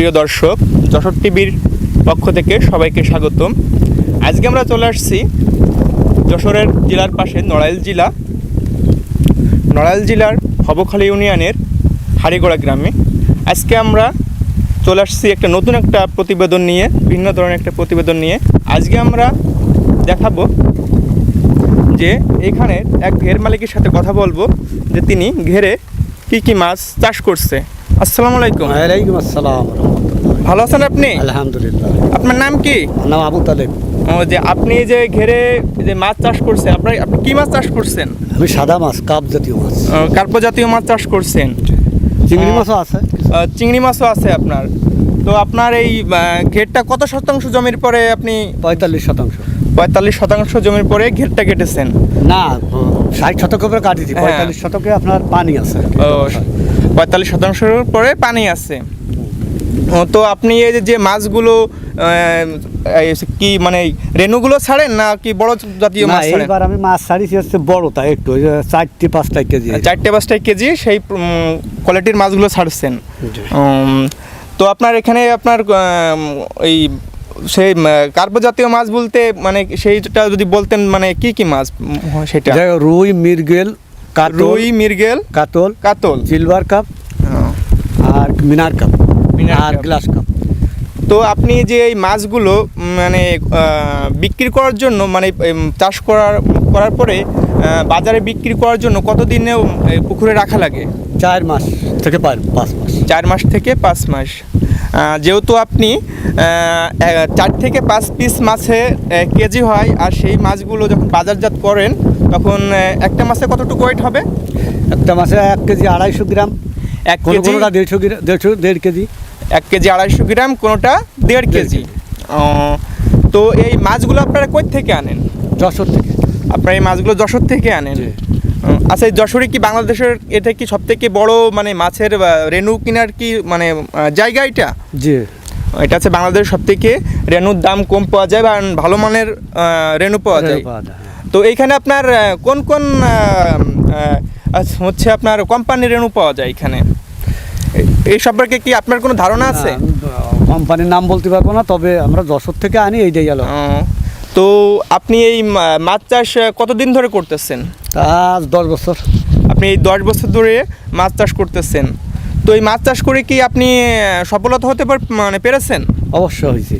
প্রিয় দর্শক, যশোর টিভির পক্ষ থেকে সবাইকে স্বাগতম। আজকে আমরা চলে আসছি যশোরের জেলার পাশে নড়াইল জেলা। নড়াইল জেলার হবখালী ইউনিয়নের হাড়িগোড়া গ্রামে। আজকে আমরা চলে আসছি একটা নতুন একটা প্রতিবেদন নিয়ে, ভিন্ন ধরনের একটা প্রতিবেদন নিয়ে। আজকে আমরা দেখাবো যে এখানে এক ঘের মালিকের সাথে কথা বলব যে তিনি ঘেরে কি কি মাছ চাষ করছে। আসসালামু আলাইকুম। ওয়ালাইকুম আসসালাম। ভালো আছেন আপনি? আলহামদুলিল্লাহ। আপনার নাম কি? নাম আবু তালেব। ও যে আপনি যে ঘেরে যে মাছ চাষ করছেন আপনার আপনি কি মাছ চাষ করছেন? আমি সাদা মাছ কাপ জাতীয় মাছ। কার্প জাতীয় মাছ চাষ করছেন। চিংড়ি মাছও আছে। চিংড়ি মাছও আছে আপনার। তো আপনার এই ঘেরটা কত শতাংশ জমির পরে আপনি পঁয়তাল্লিশ শতাংশ। পঁয়তাল্লিশ শতাংশ জমির পরে ঘেরটা কেটেছেন? না ষাট শতক করে কাটিছি হ্যাঁ। পঁয়তাল্লিশ শতকে আপনার পানি আছে। ও পঁয়তাল্লিশ শতাংশের পরে পানি আছে। তো আপনি এই যে- মাছগুলো কি মানে রেণুগুলো ছাড়েন না কি বড় জাতীয় মাছ ছাড়েন? এইবার আমি মাছ ছাড়িছি হচ্ছে বড় তা একটু চারটি পাঁচটা কেজি। চারটে পাঁচটা কেজি সেই কোয়ালিটির মাছগুলো ছাড়ছেন। তো আপনার এখানে আপনার এই সেই কার্প জাতীয় মাছ বলতে মানে সেইটা যদি বলতেন মানে কি কি মাছ সেটা? রুই মিরগেল রুই মির্গেল কাতল কাতল। সিলভার কাপ হ্যাঁ। আর মিনার কাপ। আর। গ্লাস কাপ তো আপনি যে এই মাছগুলো মানে বিক্রি করার জন্য মানে চাষ করার করার পরে বাজারে বিক্রি করার জন্য কতদিনে পুকুরে রাখা লাগে? চার মাস থেকে পাঁচ মাস। চার মাস থেকে পাঁচ মাস। যেহেতু আপনি চার থেকে পাঁচ পিস মাছে কেজি হয় আর সেই মাছগুলো যখন বাজারজাত করেন তখন একটা মাছে কতটুকু ওয়েট হবে? একটা মাসে এক কেজি আড়াইশো গ্রাম। এক কেজি? কোনোটা দেড়শো দেড়শো দেড় কেজি। এক কেজি আড়াইশো গ্রাম কোনোটা দেড় কেজি। তো এই মাছগুলো আপনারা কই থেকে আনেন? যশোর থেকে। আপনারা এই মাছগুলো যশোর থেকে আনেন? আচ্ছা এই যশোরে কি বাংলাদেশের এটা কি সব থেকে বড় মানে মাছের রেণু কেনার কি মানে জায়গা এটা? জি। এটা হচ্ছে বাংলাদেশের সব থেকে রেণুর দাম কম পাওয়া যায় বা ভালো মানের রেণু পাওয়া যায়। হ্যাঁ। তো এইখানে আপনার কোন কোন আচ্ছা, হচ্ছে আপনার কোম্পানির রেণু পাওয়া যায় এখানে? এই সম্পর্কে কি আপনার কোনো ধারণা আছে? কোম্পানির নাম বলতে পারব না তবে আমরা যশোর থেকে আনি এইটাই গেল তো আপনি এই মাছ চাষ কতদিন ধরে করতেছেন? তা আজ দশ বছর। আপনি এই দশ বছর ধরে মাছ চাষ করতেছেন। তো এই মাছ চাষ করে কি আপনি সফলতা হতে পার মানে পেরেছেন? অবশ্য হয়েছে।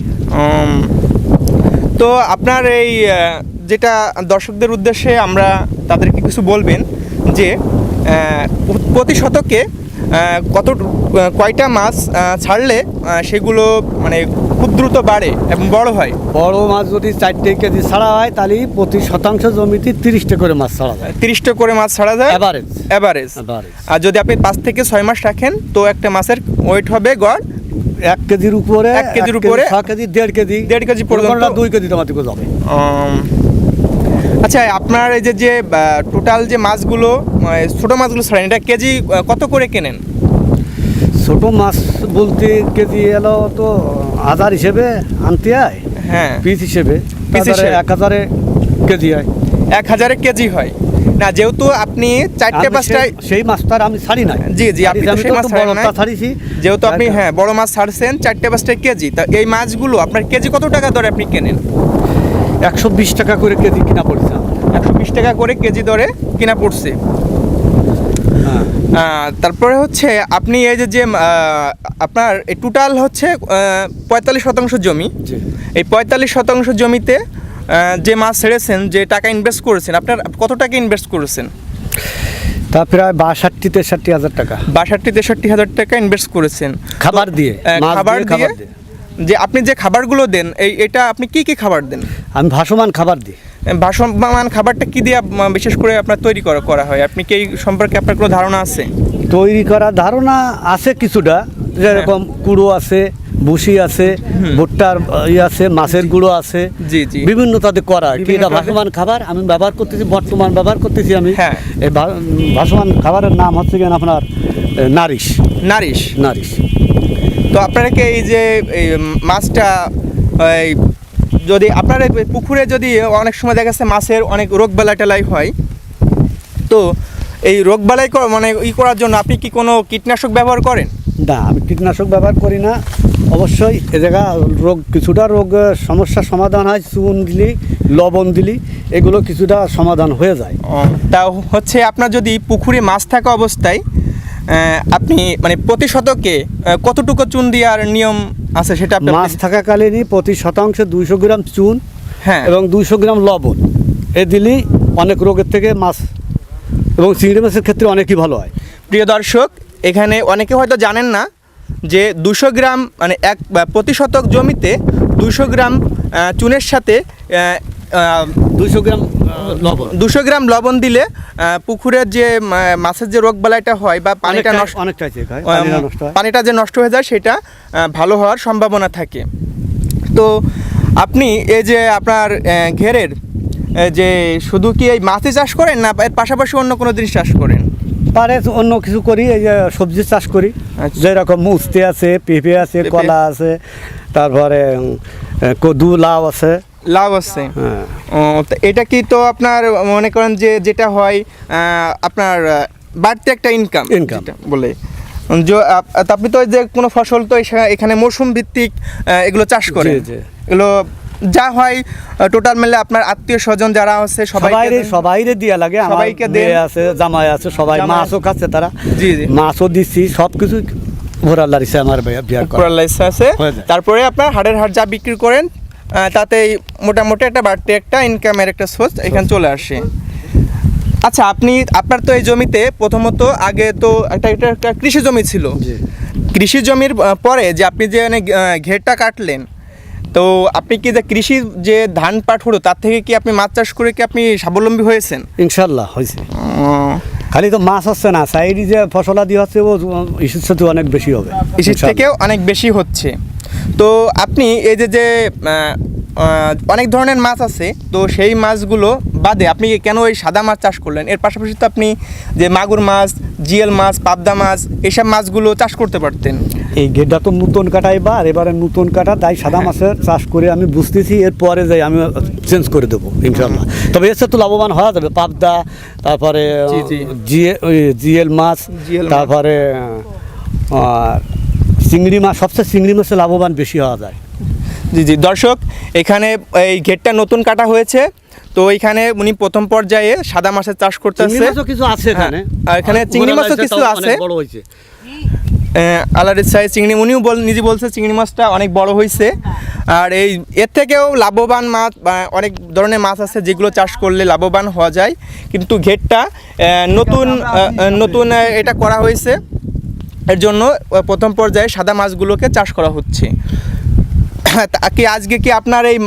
তো আপনার এই যেটা দর্শকদের উদ্দেশ্যে আমরা তাদেরকে কিছু বলবেন যে প্রতি শতকে কত কয়টা মাছ ছাড়লে সেগুলো মানে খুব দ্রুত বাড়ে এবং বড় হয়? বড় মাছ যদি চারটে কেজি ছাড়া হয় তাহলে প্রতি শতাংশ জমিতে তিরিশটা করে মাছ ছাড়া যায়। তিরিশটা করে মাছ ছাড়া যায়? অ্যাভারেজ অ্যাভারেজ আর যদি আপনি পাঁচ থেকে ছয় মাস রাখেন তো একটা মাছের ওয়েট হবে গড় এক কেজির উপরে এক কেজির উপরে, ছ কেজি দেড় কেজি। দেড় কেজি পর্যন্ত। দুই কেজি তোমার যাবে আচ্ছা আপনার এই যে যে টোটাল যে মাছগুলো ছোটো মাছগুলো ছাড়েন এটা কেজি কত করে কেনেন? ছোট মাছ বলতে কেজি এলো তো হাজার হিসেবে আনতে হয়। হ্যাঁ। পিস হিসেবে। পিস হিসেবে। এক হাজারে কেজি হয়। এক হাজারে কেজি হয়। না যেহেতু আপনি চারটে পাঁচটায় সেই- মাছটার আমি ছাড়ি নাই। জি, জি, আপনি তো সেই মাছ ছাড়েন ছাড়িছি। যেহেতু আপনি হ্যাঁ বড় মাছ ছাড়ছেন চারটে পাঁচটায় কেজি। তা এই মাছগুলো আপনার কেজি কত টাকা দরে আপনি কেনেন? একশো বিশ টাকা করে কেজি কিনা পড়ছে। একশো বিশ টাকা করে কেজি দরে কিনা পড়ছে। হ্যাঁ। তারপরে হচ্ছে আপনি এই যে যে আপনার টোটাল হচ্ছে পঁয়তাল্লিশ শতাংশ জমি। এই পঁয়তাল্লিশ শতাংশ জমিতে যে মাছ ছেড়েছেন যে টাকা ইনভেস্ট করেছেন আপনার কত টাকা ইনভেস্ট করেছেন? তা প্রায় বাষট্টি তেষট্টি হাজার টাকা। বাষট্টি তেষট্টি হাজার টাকা ইনভেস্ট করেছেন। খাবার দিয়ে খাবার দিয়ে। যে আপনি যে খাবারগুলো দেন এই এটা আপনি কি কি খাবার দেন? আমি ভাসমান খাবার দিই। ভাসমান খাবারটা কি দিয়ে বিশেষ করে আপনার তৈরি করা করা হয়? আপনি কি এই সম্পর্কে আপনার কোনো ধারণা আছে? তৈরি করার ধারণা আছে কিছুটা। যেরকম কুড়ো আছে ভুসি আছে ভুট্টার ই আছে মাছের গুঁড়ো আছে। জি জি। বিভিন্ন তাদের করা কি এটা ভাসমান খাবার? আমি ব্যবহার করতেছি বর্তমান ব্যবহার করতেছি আমি। হ্যাঁ। এই ভাসমান খাবারের নাম হচ্ছে কেন আপনার নারিশ। নারিশ। নারিশ। তো আপনারা কি এই যে এই মাছটা এই যদি আপনার পুকুরে যদি অনেক সময় দেখা যাচ্ছে মাছের অনেক রোগ বেলা টেলাই হয় তো এই রোগ বালাই মানে ই করার জন্য আপনি কি কোনো কীটনাশক ব্যবহার করেন? না আমি কীটনাশক ব্যবহার করি না। অবশ্যই এ জায়গা রোগ কিছুটা রোগ আহ, সমস্যার সমাধান হয় চুন দিলি লবণ দিলি এগুলো কিছুটা সমাধান হয়ে যায়। তা হচ্ছে আপনার যদি পুকুরে মাছ থাকা অবস্থায় আপনি মানে প্রতি শতকে কতটুকু চুন দেওয়ার নিয়ম আছে সেটা মাছ থাকাকালীনই প্রতি শতাংশে দুইশো গ্রাম চুন হ্যাঁ। এবং দুইশো গ্রাম লবণ। এ দিলেই অনেক রোগের থেকে মাছ এবং চিংড়ি মাছের ক্ষেত্রে অনেকই ভালো হয়। প্রিয় দর্শক এখানে অনেকে হয়তো জানেন না যে দুশো গ্রাম মানে এক প্রতি শতক জমিতে দুশো গ্রাম চুনের সাথে দুশো গ্রাম লবণ। দুশো গ্রাম লবণ দিলে পুকুরের যে মাছের যে রোগ বালাইটা হয় বা পানিটা নষ্ট অনেকটাই পানিটা যে নষ্ট হয়ে যায় সেটা ভালো হওয়ার সম্ভাবনা থাকে। তো আপনি এই যে আপনার ঘেরের যে শুধু কি এই মাছই চাষ করেন না এর পাশাপাশি অন্য কোনো জিনিস চাষ করেন? পারে অন্য কিছু করি এই যে সবজি চাষ করি। আচ্ছা। যেরকম মুস্তি আছে পেঁপে আছে কলা আছে তারপরে কদু লাউ আছে। লাভ আছে। হ্যাঁ। এটা কি তো আপনার মনে করেন যে যেটা হয় আপনার বাড়তি একটা ইনকাম Income। বলে। আপনি তো যে কোনো ফসল তো এখানে মৌসুম ভিত্তিক এগুলো চাষ করে এগুলো যা হয় টোটাল মিলে আপনার আত্মীয় স্বজন যারা আছে সবাই সবাইরে সবাইরে দিয়া লাগে সবাইকে দেন। মেয়ে আছে জামাই আছে সবাই মাছও খাচ্ছে তারা। জি, জি। মাছও দিচ্ছি সব কিছু আমার বিয়া- বিয়ার করা। আছে। তারপরে আপনার হাড়ের হাট যা বিক্রি করেন তাতেই মোটামুটি একটা বাড়তি একটা ইনকামের একটা সোর্স এখানে চলে আসে। আচ্ছা আপনি আপনার তো এই জমিতে প্রথমত আগে তো একটা একটা একটা কৃষি জমি ছিল। কৃষি জমির পরে যে আপনি যে মানে, ঘেরটা কাটলেন তো আপনি কি যে কৃষি যে ধান পাট হলো তার থেকে কি আপনি মাছ চাষ করে কি আপনি স্বাবলম্বী হয়েছেন? ইনশাল্লাহ হয়েছে। খালি তো মাছ হচ্ছে না সাইডি যে ফসলাদি হচ্ছে ও ইস্যুর সাথে অনেক বেশি হবে। কৃষির থেকেও অনেক বেশি হচ্ছে। তো আপনি এই যে যে অনেক ধরনের মাছ আছে তো সেই মাছগুলো বাদে আপনি কেন ওই সাদা মাছ চাষ করলেন? এর পাশাপাশি তো আপনি যে মাগুর মাছ জিএল মাছ পাবদা মাছ এইসব মাছগুলো চাষ করতে পারতেন। এই গেটটা তো নতুন কাটা এবার এবারে নতুন কাটা তাই সাদা হ্যাঁ। মাছের চাষ করে আমি বুঝতেছি এরপরে যাই আমি চেঞ্জ করে দেবো ইনশাল্লাহ তবে এসে তো লাভবান হওয়া যাবে পাবদা তারপরে জিএল মাছ। তারপরে আর চিংড়ি মাছ সবচেয়ে চিংড়ি মাছে লাভবান বেশি হওয়া যায়। জি জি। দর্শক এখানে এই ঘেরটা নতুন কাটা হয়েছে। তো এখানে উনি প্রথম পর্যায়ে সাদা মাছের চাষ করতেছে। কিছু আছে এখানে। হ্যাঁ, আর এখানে চিংড়ি মাছও কিছু আছে। অনেক বড় হয়েছে। আলারের সাইজ চিংড়ি উনিও বল নিজে বলছে চিংড়ি মাছটা অনেক বড় হয়েছে। আর এই এর থেকেও লাভবান মাছ অনেক ধরনের মাছ আছে যেগুলো চাষ করলে লাভবান হওয়া যায়। কিন্তু ঘেরটা নতুন নতুন এটা করা হয়েছে। এর জন্য প্রথম পর্যায়ে সাদা মাছগুলোকে চাষ করা হচ্ছে। তা কি আজকে কি আপনার এই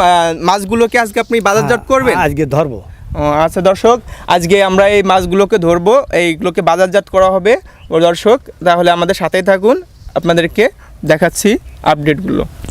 মাছগুলোকে আজকে আপনি বাজারজাত করবেন? হ্যাঁ, আজকে ধরবো। আচ্ছা দর্শক আজকে আমরা এই মাছগুলোকে ধরবো এইগুলোকে বাজারজাত করা হবে। ও দর্শক তাহলে আমাদের সাথেই থাকুন আপনাদেরকে দেখাচ্ছি আপডেটগুলো।